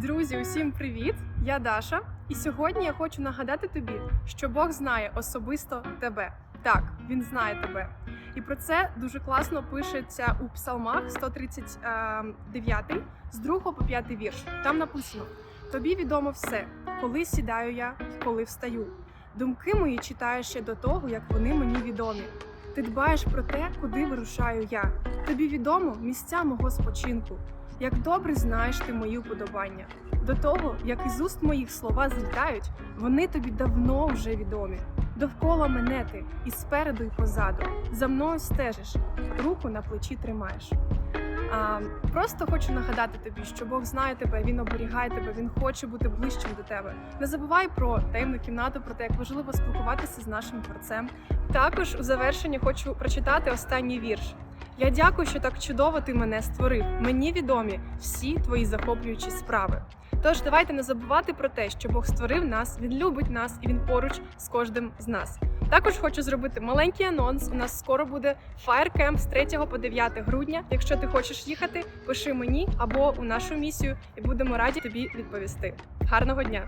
Друзі, усім привіт! Я Даша, і сьогодні я хочу нагадати тобі, що Бог знає особисто тебе. Так, він знає тебе. І про це дуже класно пишеться у Псалмах 139 з 2 по 5 вірш. Там написано: Тобі відомо все, коли сідаю я і коли встаю. Думки мої читаю ще до того, як вони мені відомі. Ти дбаєш про те, куди вирушаю я. Тобі відомо місця мого спочинку. Як добре знаєш ти мої уподобання. До того, як із уст моїх слова злітають, вони тобі давно вже відомі. Довкола мене ти і спереду, і позаду. За мною стежиш, руку на плечі тримаєш. А, просто хочу нагадати тобі, що Бог знає тебе, він оберігає тебе, він хоче бути ближчим до тебе. Не забувай про таємну кімнату, про те, як важливо спілкуватися з нашим творцем. Також у завершенні хочу прочитати останній вірш. Я дякую, що так чудово ти мене створив. Мені відомі всі твої захоплюючі справи. Тож давайте не забувати про те, що Бог створив нас, він любить нас і він поруч з кожним з нас. Також хочу зробити маленький анонс. У нас скоро буде Camp з 3 по 9 грудня. Якщо ти хочеш їхати, пиши мені або у нашу місію, і будемо раді тобі відповісти. Гарного дня!